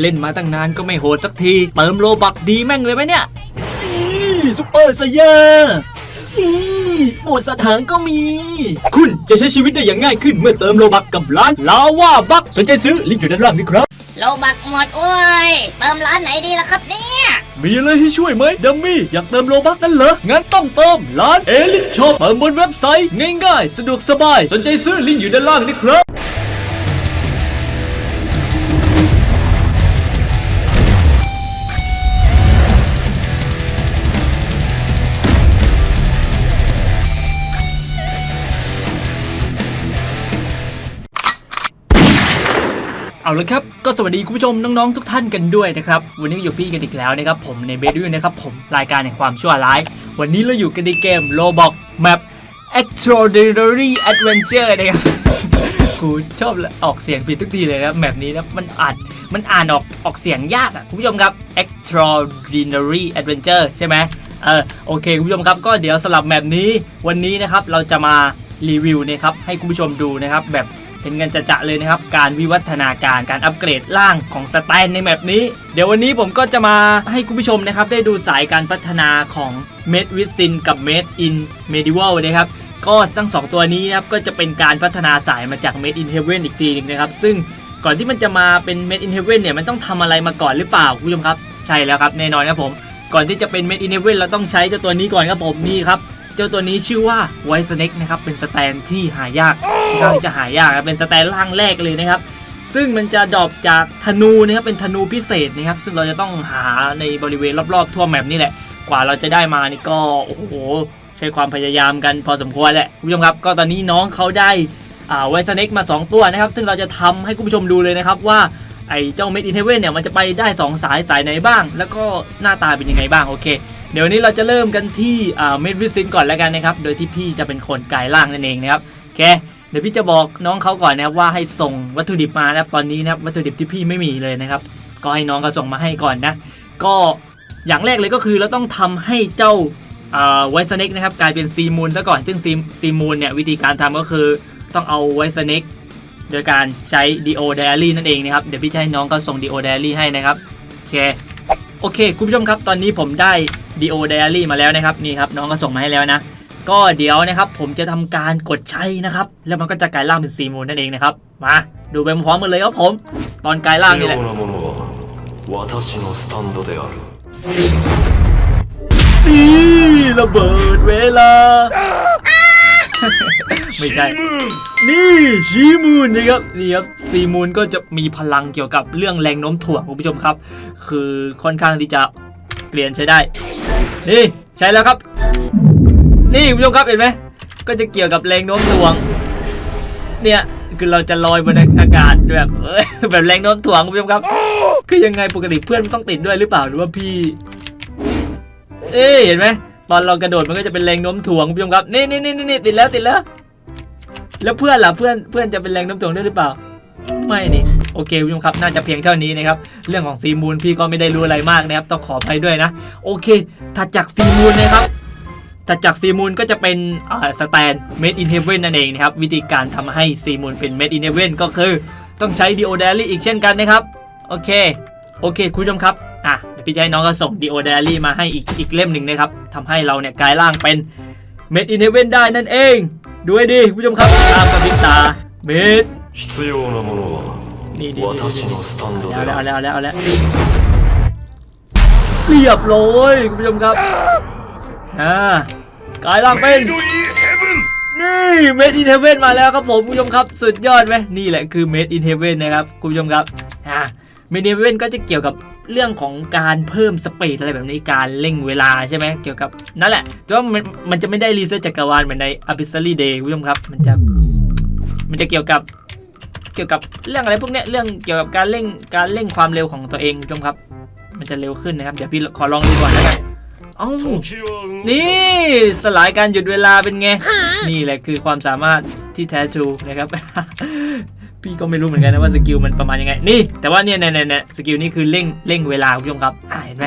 เล่นมาตั้งนานก็ไม่โหดสักที เติมโลบักดีแม่งเลยไหมเนี่ยนี่ซุปเปอร์ไซเยอร์นี่โหมดสถานก็มี คุณจะใช้ชีวิตได้อย่างง่ายขึ้นเมื่อเติมโลบักกับร้านลาว่าบักสนใจซื้อลิงก์อยู่ด้านล่างนี่ครับ โลบักหมดโอ้ยเติมร้านไหนดีล่ะครับเนี่ย มีอะไรให้ช่วยไหมดัมมี่อยากเติมโลบักกันเหรอ งั้นต้องเติมร้านเอลิทช็อปเติมบนเว็บไซต์ง่ายๆ สะดวกสบาย สนใจซื้อลิงก์อยู่ด้านล่างนี่ครับ เอาละครับ ก็สวัสดีคุณผู้ชมน้องๆทุกท่านกันด้วยนะครับ วันนี้อยู่พี่กันอีกแล้วนะครับผมในเบดด้วยนะครับผมรายการแห่งความชั่วร้าย วันนี้เราอยู่กันในเกม Roblox Map Extraordinary Adventure นะครับกูชอบออกเสียงผิดทุกทีเลยนะครับแมปนี้นะมันอ่านมันอ่านออกออกเสียงยากอะคุณผู้ชมครับ Extraordinary Adventure ใช่ไหมเออโอเคคุณผู้ชมครับก็เดี๋ยวสลับแมปนี้วันนี้นะครับเราจะมารีวิวนะครับให้คุณผู้ชมดูนะครับแบบ ห็นกันจะๆเลยนะครับ การวิวัฒนาการการอัปเกรดร่างของสแตนในแมปนี้ เดี๋ยววันนี้ผมก็จะมาให้คุณผู้ชมนะครับได้ดูสายการพัฒนาของ Made with Sin กับ Made in Medieval นะครับก็ทั้ง 2 ตัวนี้นะครับก็จะเป็นการพัฒนาสายมาจาก Made in Heaven อีกทีหนึงนะครับ ซึ่งก่อนที่มันจะมาเป็น Made in Heaven เนี่ยมันต้องทำอะไรมาก่อนหรือเปล่าคุณผู้ชมครับ ใช่แล้วครับแน่นอนครับผม ก่อนที่จะเป็น Made in Heaven เราต้องใช้เจ้าตัวนี้ก่อนครับผมนี่ครับ เจ้าตัวนี้ชื่อว่า White Snake นะครับเป็นสแตนที่หายากที่ค่อนข้าจะหายากเป็นสแตนร่างแรกเลยนะครับ ซึ่งมันจะดรอปจากธนูนะครับเป็นธนูพิเศษนะครับ ซึ่งเราจะต้องหาในบริเวณรอบๆทั่วแมปนี่แหละ กว่าเราจะได้มานี่ก็โอ้โหใช้ความพยายามกันพอสมควรแหละคุณผู้ชมครับ ก็ตอนนี้น้องเขาได้อ่าไวสเน็กมา 2 ตัวนะครับ ซึ่งเราจะทำให้คุณผู้ชมดูเลยนะครับว่าไอ้เจ้าเมดอินเทเวนเนี่ยมันจะไปได้ 2 สายสายไหนบ้าง แล้วก็หน้าตาเป็นยังไงบ้างโอเค เดี๋ยวนี้เราจะเริ่มกันที่อ่าเมดวิซินก่อนแล้วกันนะครับ โดยที่พี่จะเป็นคนกายร่างนั่นเองนะครับโอเค เดี๋ยวพี่จะบอกน้องเขาก่อนนะครับว่าให้ส่งวัตถุดิบมานะครับตอนนี้นะครับวัตถุดิบที่พี่ไม่มีเลยนะครับ ก็ให้น้องเขาส่งมาให้ก่อนนะ ก็อย่างแรกเลยก็คือเราต้องทำให้เจ้าไวท์สเน็กนะครับกลายเป็นซีมูนซะก่อน ซึ่งซีซีมูนเนี่ยวิธีการทำก็คือต้องเอาไวท์สเน็กโดยการใช้ดีโอไดอารี่นั่นเองนะครับ เดี๋ยวพี่จะให้น้องเขาส่งดีโอไดอารี่ให้นะครับ โอเค โอเค คุณผู้ชมครับ ตอนนี้ผมได้ ดีโอไดอารี่มาแล้วนะครับนี่ครับน้องก็ส่งมาให้แล้วนะก็เดี๋ยวนะครับผมจะทำการกดใช้นะครับ แล้วมันก็จะกลายร่างเป็นซีมูนนั่นเองนะครับ มาดูไปพร้อมกันเลยครับผม ตอนกลายร่างนี่แหละระเบิดเวลา ไม่ใช่ นี่ชีมูนนะครับนี่ครับซีมูนก็จะมีพลังเกี่ยวกับเรื่องแรงโน้มถ่วงคุณผู้ชมครับ คือค่อนข้างที่จะ เปลี่ยนใช้ได้ นี่ใช้แล้วครับ นี่คุณผู้ชมครับเห็นไหมก็จะเกี่ยวกับแรงโน้มถ่วง เนี่ยคือเราจะลอยบนอากาศแบบแบบแรงโน้มถ่วงคุณผู้ชมครับ คือยังไงปกติเพื่อนต้องติดด้วยหรือเปล่าหรือว่าพี่ เอ้ยเห็นไหมตอนเรากระโดดมันก็จะเป็นแรงโน้มถ่วงคุณผู้ชมครับนี่นี่นี่นี่ติดแล้วติดแล้ว แล้วเพื่อนล่ะเพื่อนเพื่อนจะเป็นแรงโน้มถ่วงด้วยหรือเปล่า ไม่นี่ โอเคคุณผู้ชมครับน่าจะเพียงเท่านี้นะครับเรื่องของซีมูนพี่ก็ไม่ได้รู้อะไรมากนะครับต้องขออภัยด้วยนะ โอเคถัดจากซีมูนนะครับถัดจากซีมูนก็จะเป็นอ่าสแตน Made in Heaven นั่นเองนะครับวิธีการทำให้ซีมูนเป็น Made in Heaven ก็คือต้องใช้ Dio Diary อีกเช่นกันนะครับโอเค โอเค คุณผู้ชมครับ อ่ะ เดี๋ยวพี่จะให้น้องก็ส่ง Dio Diary มาให้อีกอีกเล่มหนึ่งนะครับทำให้เราเนี่ยกลายร่างเป็น Made in Heaven ได้นั่นเอง ดูให้ดีคุณผู้ชมครับ ตามกับพริบตา Made 必要なものは นี่ดี 私のスタンドで เอาแล้ว あ เอา る แล้วเอาแล้วเอาแล้วเรียบร้อยคุณผู้ชมครับ อ่ากลายร่างเป็น นี่ Made in Heaven มาแล้วครับผมคุณผู้ชมครับ สุดยอดไหมนี่แหละคือ Made in Heaven นะครับคุณผู้ชมครับอ่า Made in Heaven ก็จะเกี่ยวกับเรื่องของการเพิ่มสปีดอะไรแบบนี้การเร่งเวลาใช่ไหมเกี่ยวกับนั่นแหละแต่ว่ามันมันจะไม่ได้รีเซ็ตจักรวาลเหมือนใน Abyssally Day คุณผู้ชมครับ มันจะมันจะเกี่ยวกับ เกี่ยวกับเรื่องอะไรพวกนี้เรื่องเกี่ยวกับการเร่งการเร่งความเร็วของตัวเองคุณผู้ชมครับ มันจะเร็วขึ้นนะครับเดี๋ยวพี่ขอลองดูก่อนนะครับอ้านี่สลายการหยุดเวลาเป็นไง นี่แหละคือความสามารถที่แท้ทรูนะครับ พี่ก็ไม่รู้เหมือนกันนะว่าสกิลมันประมาณยังไง นี่ แต่ว่าเนี่ยเนี่ยเสกิลนี้คือเร่งเร่งเวลาคุณผู้ชมครับเห็นไหม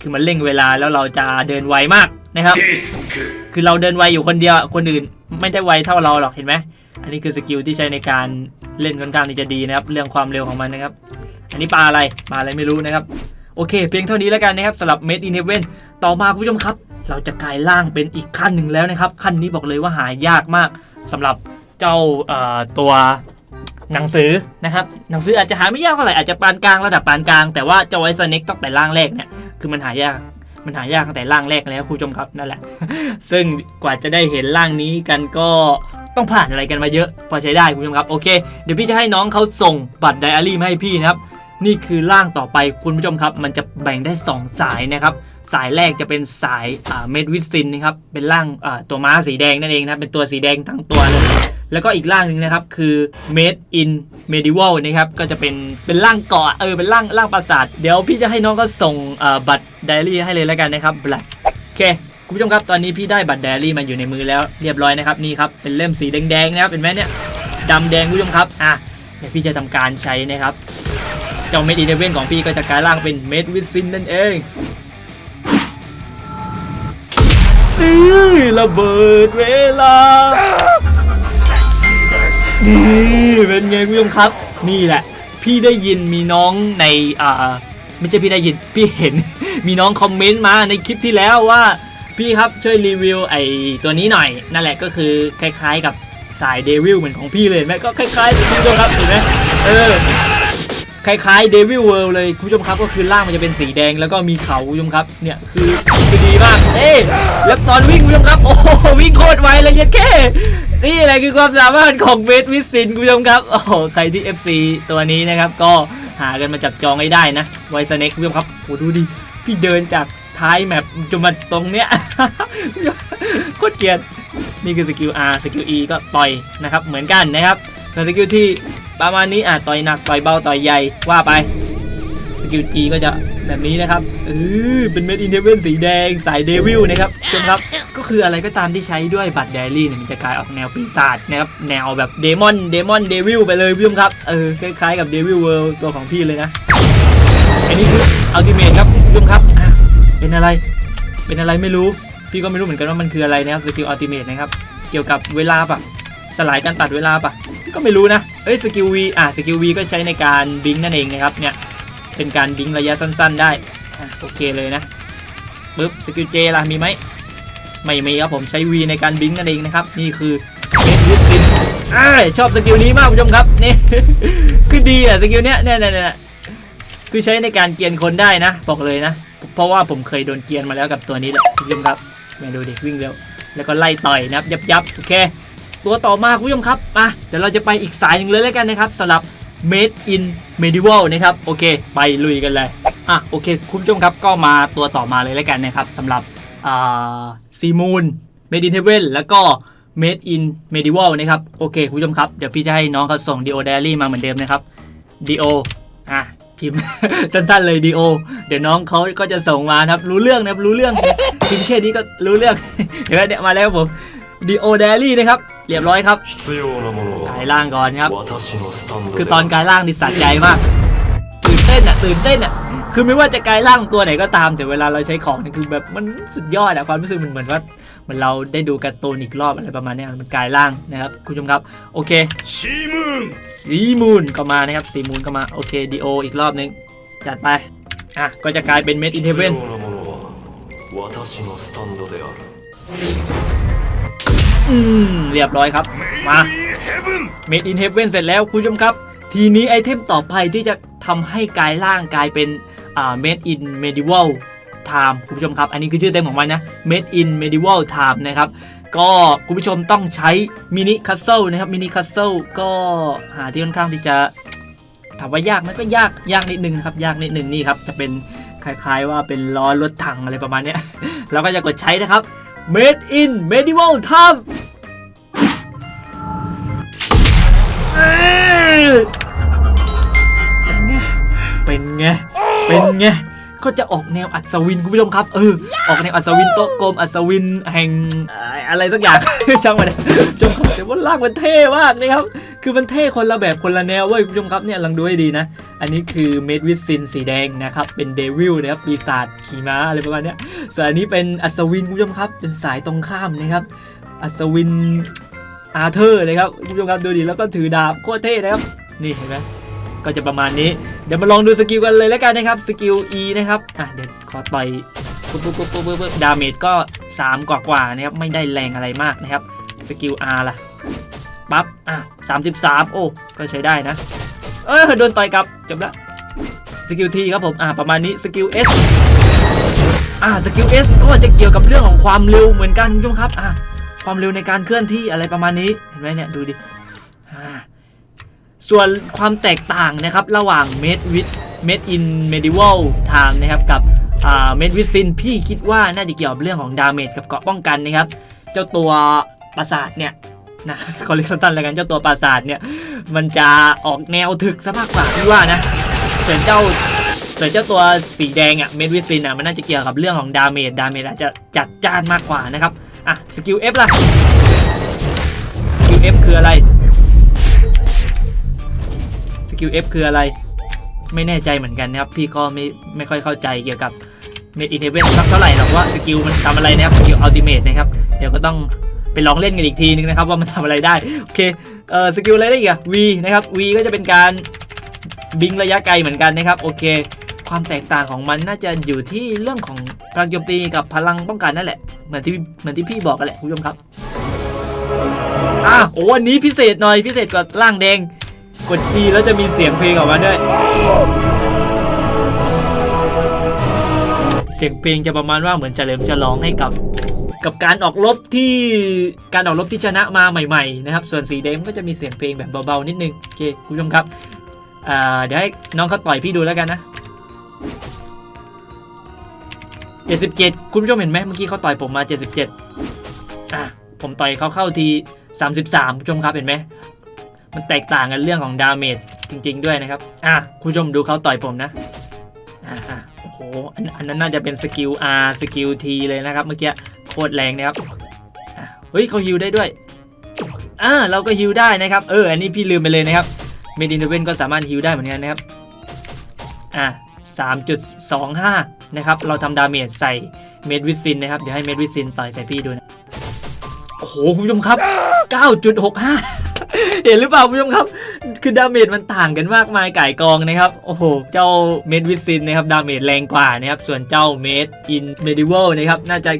คือมันเร่งเวลาแล้วเราจะเดินไวมากนะครับ คือเราเดินไวอยู่คนเดียวคนอื่นไม่ได้ไวเท่าเราหรอกเห็นไหม อันนี้คือสกิลที่ใช้ในการเล่นค่อนข้างที่จะดีนะครับ เรื่องความเร็วของมันนะครับ อันนี้ปลาอะไรปลาอะไรไม่รู้นะครับ โอเค เพียงเท่านี้แล้วกันนะครับสำหรับ Made in Heaven ต่อมาคุณผู้ชมครับ เราจะกลายร่างเป็นอีกขั้นหนึ่งแล้วนะครับ ขั้นนี้บอกเลยว่าหายากมากสำหรับเจ้าตัวหนังสือนะครับหนังสืออาจจะหาไม่ยากเท่าไหร่อาจจะปานกลางระดับปานกลาง แต่ว่าเจ้าไวซ์เน็กตั้งแต่ร่างแรกเนี่ยคือมันหายากมันหายากตั้งแต่ร่างแรกแล้วคุณผู้ชมครับนั่นแหละ ซึ่งกว่าจะได้เห็นร่างนี้กันก็ ต้องผ่านอะไรกันมาเยอะ พอใช้ได้คุณผู้ชมครับโอเค เดี๋ยวพี่จะให้น้องเขาส่งบัตรไดอารี่มาให้พี่นะครับนี่คือร่างต่อไปคุณผู้ชมครับ มันจะแบ่งได้ 2 สายนะครับสายแรกจะเป็นสายเมดวิสซินนะครับเป็นร่างตัวม้าสีแดงนั่นเองนะเป็นตัวสีแดงทั้งตัวเลยแล้วก็อีกร่างหนึ่งนะครับคือ Made in Medieval นะครับก็จะเป็นเป็นร่างเกาะเออเป็นร่างร่างปราสาท เดี๋ยวพี่จะให้น้องก็ส่งบัตรไดอารี่ให้เลยแล้วกันนะครับบัตรโอเค คุณผู้ชมครับตอนนี้พี่ได้บัตรไดรี่มาอยู่ในมือแล้วเรียบร้อยนะครับนี่ครับเป็นเล่มสีแดงๆนะครับเห็นไหมเนี่ยดำแดงคุณผู้ชมครับอะเดี๋ยวพี่จะทำการใช้นะครับเจ้าเมดอินเเวนของพี่ก็จะกลายร่างเป็นเมดวิซินนั่นเองระเบิดเวลานี่เป็นไงคุณผู้ชมครับ นี่แหละ พี่ได้ยินมีน้องในอ่าไม่ใช่พี่ได้ยินพี่เห็น มีน้องคอมเมนต์มาในคลิปที่แล้วว่า พี่ครับช่วยรีวิวไอตัวนี้หน่อย นั่นแหละก็คือคล้ายๆกับสายเดวิลเหมือนของพี่เลยเห็นไหมก็คล้ายๆคุณผู้ชมครับเห็นไหมเออคล้ายๆเดวิลเวิลด์เลยคุณผู้ชมครับก็คือล่างมันจะเป็นสีแดงแล้วก็มีเขาคุณผู้ชมครับเนี่ยคือคือดีมากเอ๊แล้วตอนวิ่งคุณผู้ชมครับโอ้วิ่งโคตรไวเลยยัดแค่นี่แหละคือความสามารถของเบสวิสซินคุณผู้ชมครับโอ้ใครที่ FC ตัวนี้นะครับก็หากันมาจับจองให้ได้นะไวสเน็กคุณผู้ชมครับโอ้ดูดิพี่เดินจาก ท้ายแมปจนมาตรงเนี้ยโคตรเกลียดนี่คือสกิล R สกิล E ก็ต่อยนะครับเหมือนกันนะครับส่วนสกิลที่ประมาณนี้อะต่อยหนักต่อยเบาต่อยใหญ่ว่าไปสกิลจีก็จะแบบนี้นะครับเออเป็นเมดอินเดเวนสีแดงสายเดวิลนะครับชมครับ ก็คืออะไรก็ตามที่ใช้ด้วยบัตรเดลี่เนี่ยมันจะกลายออกแนวปีศาจนะครับแนวแบบเดมอนเดมอนเดวิลไปเลยพี่ชมครับเออคล้ายๆกับเดวิลเวิลด์ตัวของพี่เลยนะอันนี้คืออัลติเมทครับพี่ชมครับ เป็นอะไร เป็นอะไรไม่รู้ พี่ก็ไม่รู้เหมือนกันว่ามันคืออะไรนะครับสกิลอัลติเมทนะครับ เกี่ยวกับเวลาปะสลายการตัดเวลาปะก็ไม่รู้นะ เอ้ยสกิลวีอะสกิลวีก็ใช้ในการบิงนั่นเองนะครับเนี่ย เป็นการบิงระยะสั้น ๆ ได้อะโอเคเลยนะปึ๊บสกิลเจล่ะมีไหมไม่มีครับผมใช้วีในการบิงนั่นเองนะครับ นี่คือเมดวิสตินอ่าชอบสกิลนี้มากคุณผู้ชมครับนี่คือดีอะสกิลเนี้ยเนี่ยเนี่ยเนี่ยคือใช้ในการเกียนคนได้นะ บอกเลยนะ เพราะว่าผมเคยโดนเกียนมาแล้วกับตัวนี้แหละคุณผู้ชมครับมาดูดิวิ่งเร็วแล้วก็ไล่ต่อยนะครับยับยับโอเค ตัวต่อมาคุณผู้ชมครับมาเดี๋ยวเราจะไปอีกสายหนึ่งเลยแล้วกันนะครับสำหรับ Made in Medieval นะครับโอเค ไปลุยกันเลยอะโอเค คุณผู้ชมครับก็มาตัวต่อมาเลยแล้วกันนะครับสำหรับซีมูน Made in Heaven แล้วก็ Made in Medieval นะครับโอเค คุณผู้ชมครับ เดี๋ยวพี่จะให้น้องเขาส่ง Dio Diary มาเหมือนเดิมนะครับ Dio อะ พิมพ์ สั้นๆเลยดีโอ เดี๋ยวน้องเขาก็จะส่งมาครับ รู้เรื่องนะครับรู้เรื่องพิมพ์แค่นี้ก็รู้เรื่องเห็นไหมเนี่ยมาแล้วผมดีโอเดลี่นะครับ เรียบร้อยครับกายล่างก่อนครับ คือตอนกายล่างดิสัตใจมาก ตื่นเต้นอะตื่นเต้นอะคือไม่ว่าจะกายล่างตัวไหนก็ตาม แต่เวลาเราใช้ของนี่คือแบบมันสุดยอดอะความรู้สึกมันเหมือนว่า เหมือนเราได้ดูการ์ตูนอีกรอบอะไรประมาณนี้มันกลายร่างนะครับคุณผู้ชมครับโอเคซีมูนซีมูนก็มานะครับซีมูนก็มาโอเคดีโออีกรอบนึงจัดไปอะก็จะกลายเป็นเมดอินเทเวนเรียบร้อยครับมาเมดอินเทเวนเสร็จแล้วคุณผู้ชมครับทีนี้ไอเทมต่อไปที่จะทำให้กายร่างกลายเป็นอ่าเมดอินเมดิวัล Time คุณผู้ชมครับ อันนี้คือชื่อเต็มของมันนะ Made in Medieval Time นะครับ ก็คุณผู้ชมต้องใช้มินิคัสเซิลนะครับมินิคัสเซิลก็หาที่ค่อนข้างที่จะถามว่ายากไหมก็ยากยากนิดนึงนะครับยากนิดนึงนี่ครับจะเป็นคล้ายๆว่าเป็นล้อรถถังอะไรประมาณนี้ยเราก็จะกดใช้นะครับ Made in Medieval Time เป็นไง เป็นไง ก็จะออกแนวอัศวินคุณผู้ชมครับเออออกแนวอัศวินโต๊ะกลมอัศวินแห่งเอ่ออะไรสักอย่างช่างมันเลยจงครับแต่ว่าร่างมันเท่มากนะครับคือมันเท่คนละแบบคนละแนวเว้ยคุณผู้ชมครับเนี่ยลองดูให้ดีนะ อันนี้คือเมดวิซินสีแดงนะครับเป็นเดวิลนะครับปีศาจขี่ม้าอะไรประมาณเนี้ยส่วนอันนี้เป็นอัศวินคุณผู้ชมครับ เป็นสายตรงข้ามนะครับอัศวินอาร์เธอร์นะครับคุณผู้ชมครับดูดิแล้วก็ถือดาบโคตรเท่นะครับนี่เห็นไหมก็จะประมาณนี้ เดี๋ยวมาลองดูสกิลกันเลยแล้วกันนะครับสกิล E นะครับอะเดี๋ยวขอต่อยปุ๊บปุ๊บปุ๊บปุ๊บปุ๊บดาเมจก็ 3 กว่ากว่านะครับไม่ได้แรงอะไรมากนะครับสกิล R ล่ะปั๊บอะ33โอ้ก็ใช้ได้นะ เออโดนต่อยกลับจบละสกิล T ครับผมอะประมาณนี้สกิล S อะสกิล S ก็จะเกี่ยวกับเรื่องของความเร็วเหมือนกันคุณผู้ชมครับอะความเร็วในการเคลื่อนที่อะไรประมาณนี้เห็นไหมเนี่ยดูดิ ส่วนความแตกต่างนะครับระหว่าง Made with Made in Medieval Time นะครับกับอ่า Made with Sin พี่คิดว่าน่าจะเกี่ยวกับเรื่องของดาเมจกับเกาะป้องกันนะครับ เจ้าตัวปราสาทเนี่ยนะขอเรียกสั้นแล้วกันเจ้าตัวปราสาทเนี่ยมันจะออกแนวถึกซะมากกว่าพี่ว่านะส่วนเจ้าส่วนเจ้าตัวสีแดงอะเมดวิซินอะมันน่าจะเกี่ยวกับเรื่องของดาเมจดาเมจอาจจะจัดจ้านมากกว่านะครับอะสกิล F ล่ะสกิล F คืออะไร กิล F คืออะไร ไม่แน่ใจเหมือนกันนะครับ พี่ก็ไม่ไม่ค่อยเข้าใจเกี่ยวกับ Made in Heaven สักเท่าไหร่หรอกว่าสกิลมันทำอะไรนะครับสกิล Ultimate นะครับ เดี๋ยวก็ต้องไปลองเล่นกันอีกทีนึงนะครับว่ามันทำอะไรได้ โอเคเอ่อสกิลอะไรได้อีกอะ V นะครับ V ก็จะเป็นการบิงระยะไกลเหมือนกันนะครับ โอเค ความแตกต่างของมันน่าจะอยู่ที่เรื่องของพลังโจมตีกับพลังป้องกันนั่นแหละ เหมือนที่เหมือนที่พี่บอกกันแหละคุณผู้ชมครับอะโอ้อันนี้พิเศษหน่อยพิเศษกว่าล่างแดง ด G แล้วจะมีเสียงเพลงออกมาด้วย เสียงเพลงจะประมาณว่าเหมือนเฉลิมฉลองให้กับ กับการออกรบที่การออกรบที่ชนะมาใหม่ๆนะครับ ส่วนสีแดงก็จะมีเสียงเพลงแบบเบาๆนิดนึง โอเคคุณผู้ชมครับเดี๋ยวให้น้องเขาต่อยพี่ดูแล้วกันนะ 77 คุณผู้ชมเห็นไหมเมื่อกี้เขาต่อยผมมา 77อะผมต่อยเขาเข้าที 33คุณผู้ชมครับเห็นไหม มันแตกต่างกันเรื่องของดาเมจจริง ๆ ด้วยนะครับ อะคุณผู้ชมดูเขาต่อยผมนะ อ่าอะโอ้โหอันนั้นน่าจะเป็นสกิล R สกิล T เลยนะครับ เมื่อกี้โคตรแรงนะครับเฮ้ยเขาฮิวได้ด้วย อ่าเราก็ฮิวได้นะครับ เออ อันนี้พี่ลืมไปเลยนะครับ เมดินเวนก็สามารถฮิวได้เหมือนกันนะครับ อะ3.25 นะครับ เราทำดาเมจใส่เมดวิซินนะครับ เดี๋ยวให้เมดวิซินต่อยใส่พี่ดูนะ โอ้โห คุณผู้ชมครับ 9.65 เห็นหรือเปล่าคุณผู้ชมครับ คือดาเมจมันต่างกันมากมายไก่กองนะครับ โอ้โห เจ้าเมดวิซินนะครับ ดาเมจแรงกว่านะครับ ส่วนเจ้าเมดอินเมดิวัลนะครับ น่าจะ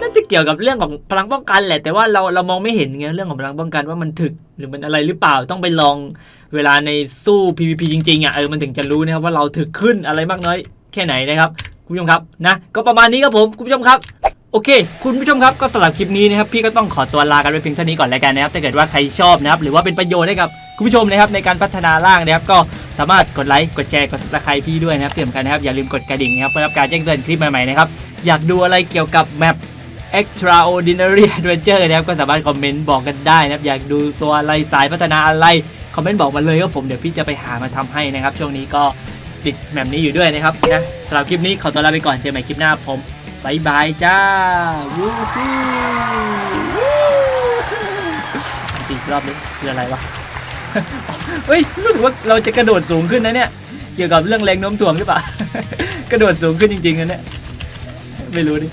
น่าจะเกี่ยวกับเรื่องของพลังป้องกันแหละ แต่ว่าเราเรามองไม่เห็นไงเรื่องของพลังป้องกันว่ามันถึกหรือมันอะไรหรือเปล่าต้องไปลองเวลาในสู้ PVP จริงๆอะเออมันถึงจะรู้นะครับว่าเราถึกขึ้นอะไรมากน้อยแค่ไหนนะครับคุณผู้ชมครับนะก็ประมาณนี้ครับผมคุณผู้ชมครับ โอเค คุณผู้ชมครับก็สำหรับคลิปนี้นะครับพี่ก็ต้องขอตัวลากันไปเพียงเท่านี้ก่อนแล้วกันนะครับถ้าเกิดว่าใครชอบนะครับหรือว่าเป็นประโยชน์ให้กับคุณผู้ชมนะครับในการพัฒนาร่างนะครับก็สามารถกดไลค์กดแชร์กด subscribe พี่ด้วยนะครับที่สำคัญนะครับอย่าลืมกดกระดิ่งนะครับเพื่อรับการแจ้งเตือนคลิปใหม่ๆนะครับอยากดูอะไรเกี่ยวกับแมป extraordinary adventure นะครับก็สามารถคอมเมนต์บอกกันได้นะครับอยากดูตัวอะไรสายพัฒนาอะไรคอมเมนต์บอกมาเลยครับผมเดี๋ยวพี่จะไปหามาทำให้นะครับช่วงนี้ก็ติดแบบนี้อยู่ด้วยนะครับนะสำหรับคลิปนี้ขอตัวลาไปก่อนเจอกันใหม่คลิปหน้าผม บายบายจ้าวู้ฮู้อีกรอบนึงคืออะไรวะเฮ้ยรู้สึกว่าเราจะกระโดดสูงขึ้นนะเนี่ยเกี่ยวกับเรื่องแรงโน้มถ่วงหรือเปล่ากระโดดสูงขึ้นจริงๆนะเนี่ยไม่รู้ดิ